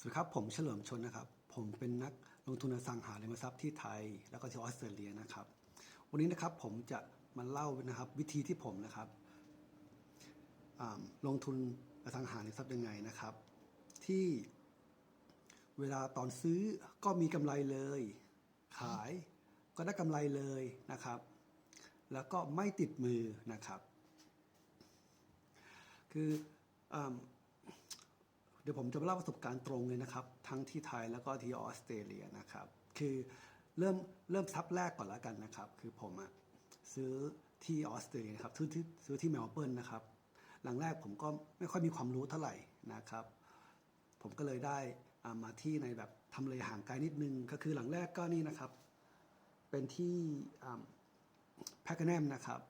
สวัสดีครับ ผมเฉลิมชนนะครับ ผมเป็นนักลงทุนอสังหาริมทรัพย์ที่ไทย แล้วก็ที่ออสเตรเลียนะครับ วันนี้นะครับผมจะมาเล่านะครับวิธีที่ผมนะครับลงทุนอสังหาริมทรัพย์ยังไงนะครับ ที่เวลาตอนซื้อก็มีกำไรเลย ขายก็ได้กำไรเลยนะครับ แล้วก็ไม่ติดมือนะครับ คืออ ดี๋ยวผมจะมาเล่าประสบการณ์ตรงเลยนะครับ ทั้งที่ไทยแล้วก็ที่ออสเตรเลียนะครับ คือเริ่มเริ่มซับแรกก่อนแล้วกันนะครับ คือผมอะซื้อที่ออสเตรเลียครับซื้อที่ซื้อที่เมลเบิร์นนะครับ หลังแรกผมก็ไม่ค่อยมีความรู้เท่าไหร่นะครับ ผมก็เลยได้อ่ามาที่ในแบบทำเลห่างไกลนิดนึง ก็คือหลังแรกก็นี่นะครับ เป็นที่แพคเกนมนะครับ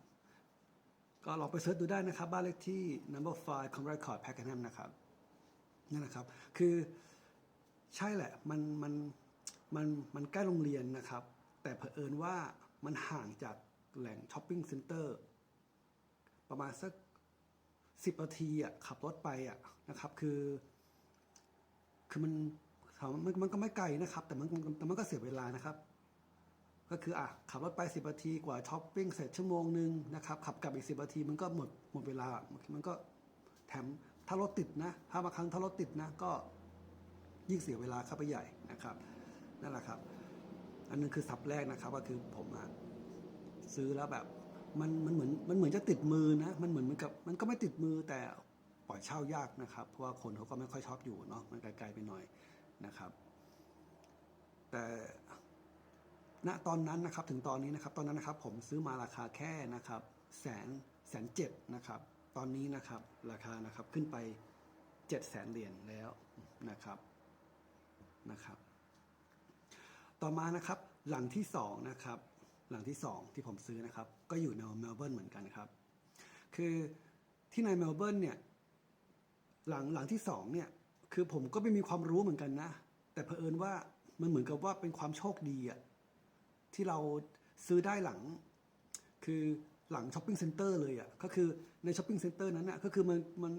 ก็ลองไปเสิร์ชดูได้นะครับ บ้านเลขที่ number five Conrad Court Pakenham นะครับ นั่นนะครับ คือใช่แหละมันมันมันมันใกล้โรงเรียนนะครับ แต่เผอิญว่ามันห่างจากแหล่งช้อปปิ้งเซ็นเตอร์ประมาณสักสิบนาทีอะขับรถไปอะนะครับ คือ คือมันถามมันมันก็ไม่ไกลนะครับ แต่มันแต่มันก็เสียเวลานะครับ ก็คืออะขับรถไปสิบนาทีกว่าช้อปปิ้งเสร็จชั่วโมงหนึ่งนะครับ ขับกลับอีกสิบนาทีมันก็หมดหมดเวลามันก็แถม ถ้ารถติดนะถ้าบางครั้งถ้ารถติดนะก็ยิ่งเสียเวลาเข้าไปใหญ่นะครับ นั่นแหละครับ อันนึงคือสับแรกนะครับ ก็คือผมอะซื้อแล้วแบบมันมันเหมือนมันเหมือนจะติดมือนะ มันเหมือนเหมือนกับ มันก็ไม่ติดมือแต่ปล่อยเช่ายากนะครับ เพราะว่าคนเขาก็ไม่ค่อยชอบอยู่เนาะมันไกลๆไปหน่อยนะครับ แต่ณตอนนั้นนะครับถึงตอนนี้นะครับ ตอนนั้นนะครับ ผมซื้อมาราคาแค่นะครับ แสนแสนเจ็ดนะครับ ตอนนี้นะครับราคานะครับขึ้นไปเจ็ดแสนเหรียญแล้วนะครับนะครับ ต่อมานะครับหลังที่สองนะครับหลังที่สองที่ผมซื้อนะครับ ก็อยู่ในเมลเบิร์นเหมือนกันครับ คือที่ในเมลเบิร์นเนี่ยหลังหลังที่สองเนี่ยคือผมก็ไม่มีความรู้เหมือนกันนะ แต่เผอิญว่ามันเหมือนกับว่าเป็นความโชคดีอะที่เราซื้อได้หลัง คือ หลังช้อปปิ้งเซ็นเตอร์เลยอะก็คือในช้อปปิ้งเซ็นเตอร์นั้นอะก็คือมันมัน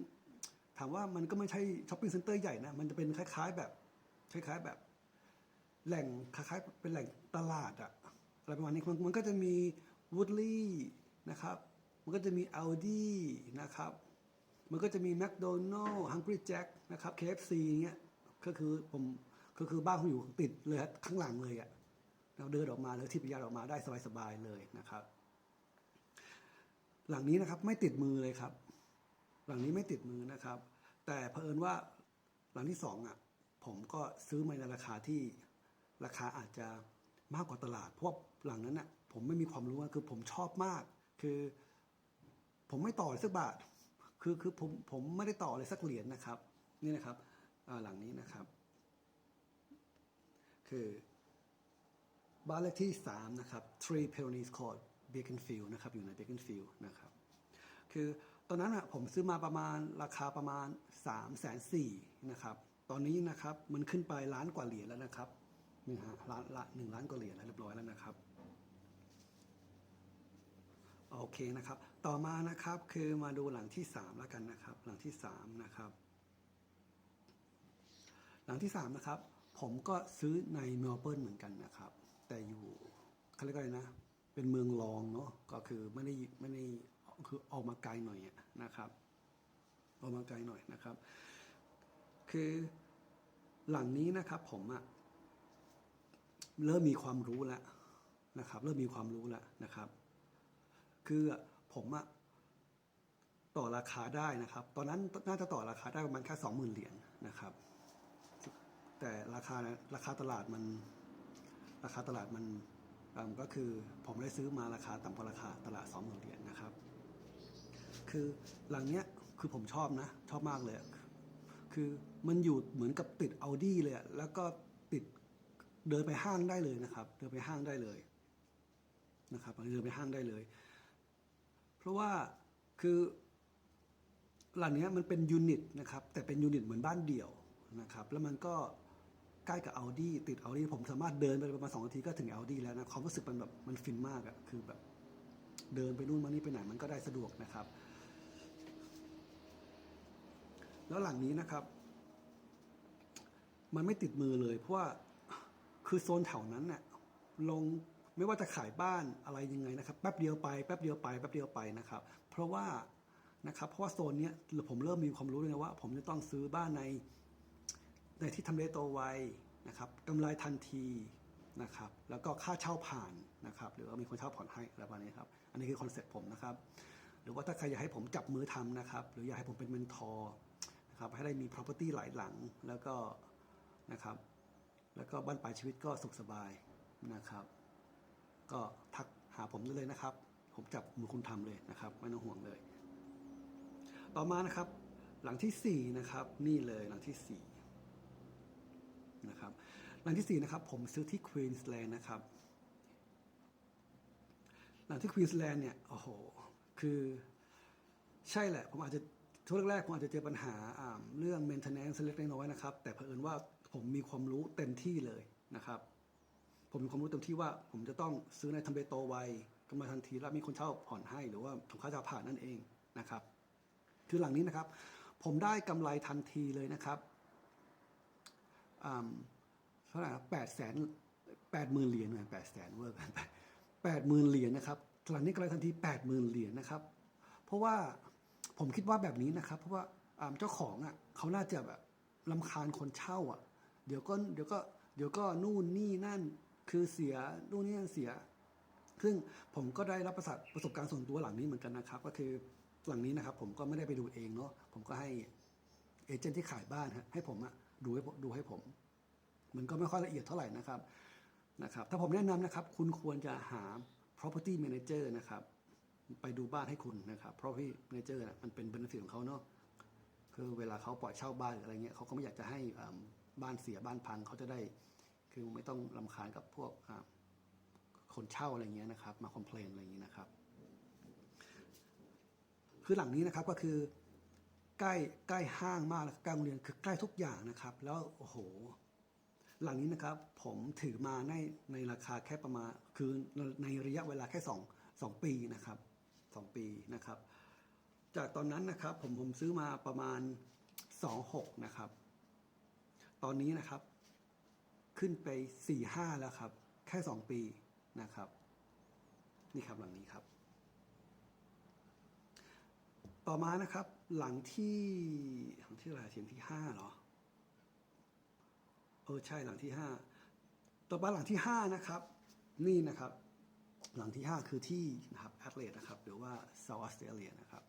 ถามว่ามันก็ไม่ใช่ช้อปปิ้งเซ็นเตอร์ใหญ่นะมันจะเป็นคล้าย ๆแบบคล้าย ๆแบบ แหล่งคล้ายๆเป็นแหล่งตลาดอะอะไรประมาณนี้มันมันก็จะมีวูดลี่นะครับ มันก็จะมีอัลดี้นะครับ มันก็จะมีแมคโดนัลล์ฮังกี้แจ็คนะครับ KFC เงี้ยก็คือผมก็คือบ้านผมอยู่ติดเลยครับข้างหลังเลยอะเราเดินออกมาหรือที่ประหยัดออกมาได้สบายๆเลยนะครับ หลังนี้นะครับไม่ติดมือเลยครับ หลังนี้ไม่ติดมือนะครับ แต่เผอิญว่าหลังที่สองอะผมก็ซื้อมาในราคาที่ราคาอาจจะมากกว่าตลาดเพราะหลังนั้นอะผมไม่มีความรู้คือผมชอบมาก คือ ผมไม่ต่อเลยสักบาท คือคือผมผมไม่ได้ต่อเลยสักเหรียญนะครับ นี่นะครับอ่าหลังนี้นะครับ คือบ้านเลขที่ 3 นะครับ Three Pyrenees Court Beaconsfield นะครับอยู่ใน Beaconsfield นะครับคือตอนนั้นอะผมซื้อมาประมาณราคาประมาณ3ามแสนสี่นะครับตอนนี้นะครับมันขึ้นไปล้านกว่าเหรียญแล้วนะครับนี่ฮะล้านละหนึ่งล้านกว่าเหรียญแล้วเรียบร้อยแล้วนะครับโอเคนะครับ ต่อมานะครับคือมาดูหลังที่3แล้วกันนะครับ หลังที่3นะครับ หลังที่3นะครับ ผมก็ซื้อในเมลเบิร์นเหมือนกันนะครับ แต่อยู่เขาเรียกว่าอะไรนะ เป็นเมืองรองเนาะก็คือไม่ได้ไม่ได้คือออกมาไกลหน่อยนะครับออกมาไกลหน่อยนะครับ คือหลังนี้นะครับผมอะเริ่มมีความรู้แล้วนะครับ เริ่มมีความรู้แล้วนะครับ คือผมอะต่อราคาได้นะครับ ตอนนั้นน่าจะต่อราคาได้ประมาณแค่สองหมื่นเหรียญนะครับ แต่ราคาราคาตลาดมัน ราคาตลาดมัน ก็คือผมได้ซื้อมาราคาต่ำกว่าราคาตลาดสองหมื่นเหรียญนะครับ คือหลังเนี้ยคือผมชอบนะ ชอบมากเลย คือมันอยู่เหมือนกับติด a อดี้เลยแล้วก็ติดเดินไปห้างได้เลยนะครับ เดินไปห้างได้เลยนะครับเดินไปห้างได้เลย เพราะว่าคือหลังเนี้ยมันเป็นยูนิตนะครับแต่เป็นยูนิตเหมือนบ้านเดี่ยวนะครับ แล้วมันก็ ใกล้กับ Audi ติด Audi ผมสามารถเดินไปประมาณสองนาทีก็ถึง Audi แล้วนะความรู้สึกมันแบบมันฟินมากอะคือแบบเดินไปนู่นมานี่ไปไหนมันก็ได้สะดวกนะครับ แล้วหลังนี้นะครับ มันไม่ติดมือเลยเพราะว่าคือโซนแถวนั้นเนี่ยลงไม่ว่าจะขายบ้านอะไรยังไงนะครับ แป๊บเดียวไปแป๊บเดียวไปแป๊บเดียวไปนะครับ เพราะว่านะครับเพราะว่าโซนเนี้ยผมเริ่มมีความรู้เลยนะว่า ผมจะต้องซื้อบ้านใน ในที่ทำเลโตไวนะครับกำไรทันทีนะครับแล้วก็ค่าเช่าผ่านนะครับหรือว่ามีคนเช่าผ่อนให้อะไรประมาณนี้ครับอันนี้คือคอนเซ็ปต์ผมนะครับหรือว่าถ้าใครอยากให้ผมจับมือทำนะครับหรืออยากให้ผมเป็นเมนทอร์นะครับให้ได้มี property หลายหลังแล้วก็นะครับแล้วก็บ้านปลายชีวิตก็สุขสบายนะครับ ก็ทักหาผมได้เลยนะครับ ผมจับมือคุณทำเลยนะครับไม่ต้องห่วงเลย ต่อมานะครับหลังที่สี่นะครับนี่เลยหลังที่สี่ นะครับหลังที่สี่นะครับ ผมซื้อที่ควีนสแลนด์นะครับหลังที่ควีนสแลนด์เนี่ยโอ้โหคือใช่แหละ ผมอาจจะช่วงแรกๆผมอาจจะเจอปัญหาเรื่อง maintenance เล็กน้อยนะครับ แต่เผอิญว่าผมมีความรู้เต็มที่เลยนะครับ ผมมีความรู้เต็มที่ว่าผมจะต้องซื้อในทำเลโตไวกำไรทันทีแล้วมีคนเช่าผ่อนให้หรือว่าถูกค่าเช่าผ่านนั่นเองนะครับ คือหลังนี้นะครับ ผมได้กำไรทันทีเลยนะครับ เท่าไหร่แปดแสนแปดหมื่นเหรียญแปดแสนเวอร์กันไปแปดหมื่นเหรียญนะครับหลังนี้กำไรทันทีแปดหมื่นเหรียญนะครับ เพราะว่าผมคิดว่าแบบนี้นะครับ เพราะว่าเจ้าของอะเขาน่าจะแบบลำคาญคนเช่าอะ เดี๋ยวก็เดี๋ยวก็เดี๋ยวก็นู่นนี่นั่นคือเสียนู่นนี่นั่นเสีย ซึ่งผมก็ได้รับประสบประสบการณ์ส่วนตัวหลังนี้เหมือนกันนะครับ ก็คือหลังนี้นะครับ ผมก็ไม่ได้ไปดูเองเนาะผมก็ให้เอเจนต์ที่ขายบ้านฮะให้ผมอะ ดูให้ผมดูให้ผม มันก็ไม่ค่อยละเอียดเท่าไหร่นะครับนะครับ ถ้าผมแนะนำนะครับ คุณควรจะหา property manager นะครับ ไปดูบ้านให้คุณนะครับ property manager นะมันเป็น benefit ของเขาเนาะคือเวลาเขาปล่อยเช่าบ้านหรืออะไรเงี้ยเขาก็ไม่อยากจะให้อ่าบ้านเสียบ้านพังเขาจะได้ คือไม่ต้องลำคาญกับพวกคนเช่าอะไรเงี้ยนะครับ มาคอมเพลนอะไรอย่างนี้นะครับ คือหลังนี้นะครับก็คือ ใกล้ใกล้ห้างมากแล้วใกล้โรงเรียนคือใกล้ทุกอย่างนะครับ แล้วโอ้โห หลังนี้นะครับ ผมถือมาในในราคาแค่ประมาณคือในระยะเวลาแค่สองสองปีนะครับสองปีนะครับ จากตอนนั้นนะครับ ผมผมซื้อมาประมาณสองหกนะครับ ตอนนี้นะครับ ขึ้นไปสี่ห้าแล้วครับ แค่สองปีนะครับ นี่ครับหลังนี้ครับ ต่อมานะครับ หลังที่หลังที่อะไรเสียงที่ห้าเหรอเออใช่หลังที่ห้าต่อมาหลังที่ห้านะครับ นี่นะครับ หลังที่ห้าคือที่นะครับแอดเลดนะครับหรือว่าเซาท์ออสเตรเลียนะครับ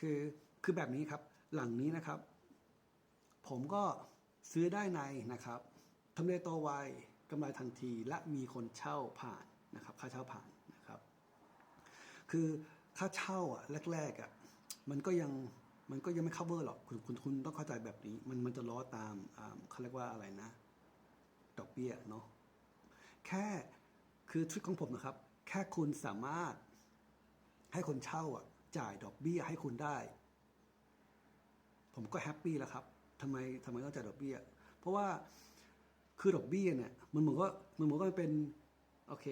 คือคือแบบนี้ครับหลังนี้นะครับ ผมก็ซื้อได้ในนะครับทำเลโตไวกำไรทันทีและมีคนเช่าผ่านนะครับ ค่าเช่าผ่านนะครับ คือค่าเช่าอะแรกๆอะ มันก็ยังมันก็ยังไม่ cover หรอกคุณคุณคุณต้องเข้าใจแบบนี้ มันมันจะล้อตามอ่าเขาเรียกว่าอะไรนะ ดอกเบี้ยเนาะแค่คือทริคของผมนะครับ แค่คุณสามารถให้คนเช่าอะ จ่ายดอกเบี้ยให้คุณได้ ผมก็แฮปปี้แล้วครับทำไมทำไมต้องจ่ายดอกเบี้ย เพราะว่าคือดอกเบี้ยเนี่ยมันเหมือนก็มันเหมือนก็เป็นโอเค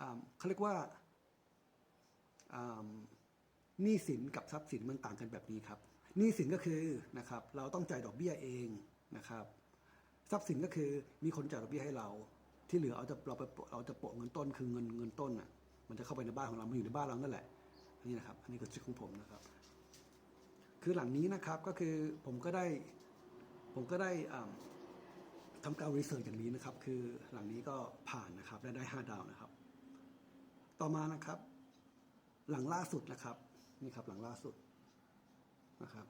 อ่าเขาเรียกว่าอ่า หนี้สินกับทรัพย์สินมันต่างกันแบบนี้ครับหนี้สินก็คือนะครับเราต้องจ่ายดอกเบี้ยเองนะครับ ทรัพย์สินก็คือมีคนจ่ายดอกเบี้ยให้เรา ที่เหลือเราจะเราไปเราจะโปะเงินต้นคือเงินเงินต้นอะมันจะเข้าไปในบ้านของเรามันอยู่ในบ้านเรานั่นแหละนนี่นะครับ อันนี้คือทริคของผมนะครับ คือหลังนี้นะครับก็คือผมก็ได้ผมก็ได้อ่าทำการรีเสิร์ชอย่างนี้นะครับ คือหลังนี้ก็ผ่านนะครับและได้ห้าดาวนะครับ ต่อมานะครับ หลังล่าสุดนะครับ นี่ครับหลังล่าสุดนะครับ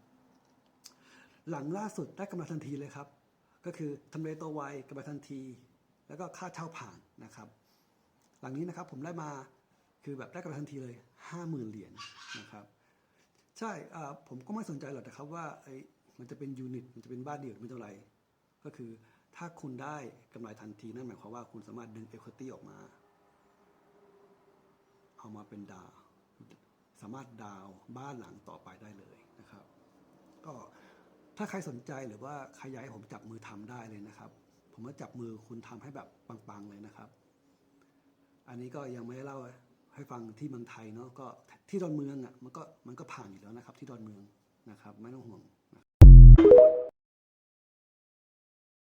หลังล่าสุดได้กำไรทันทีเลยครับ ก็คือทำเลตัวไวกำไรทันที แล้วก็ค่าเช่าผ่านนะครับ หลังนี้นะครับผมได้มาคือแบบได้กำไรทันทีเลยห้าหมื่นเหรียญนะครับ ใช่ผมก็ไม่สนใจหรอกนะครับว่าไอ้มันจะเป็นยูนิตมันจะเป็นบ้านเดี่ยวหรือไม่เท่าไหร่ก็คือถ้าคุณได้กำไรทันทีนั่นหมายความว่าคุณสามารถดึง equity ออกมา เอามาเป็นดาว สามารถดาวบ้านหลังต่อไปได้เลยนะครับ ก็ถ้าใครสนใจหรือว่าใครอยากให้ผมจับมือทำได้เลยนะครับ ผมว่าจับมือคุณทำให้แบบปังๆเลยนะครับ อันนี้ก็ยังไม่ได้เล่าให้ฟังที่เมืองไทยเนาะก็ที่ดอนเมืองอะมันก็มันก็ผ่านอยู่แล้วนะครับ ที่ดอนเมืองนะครับ ไม่ต้องห่วง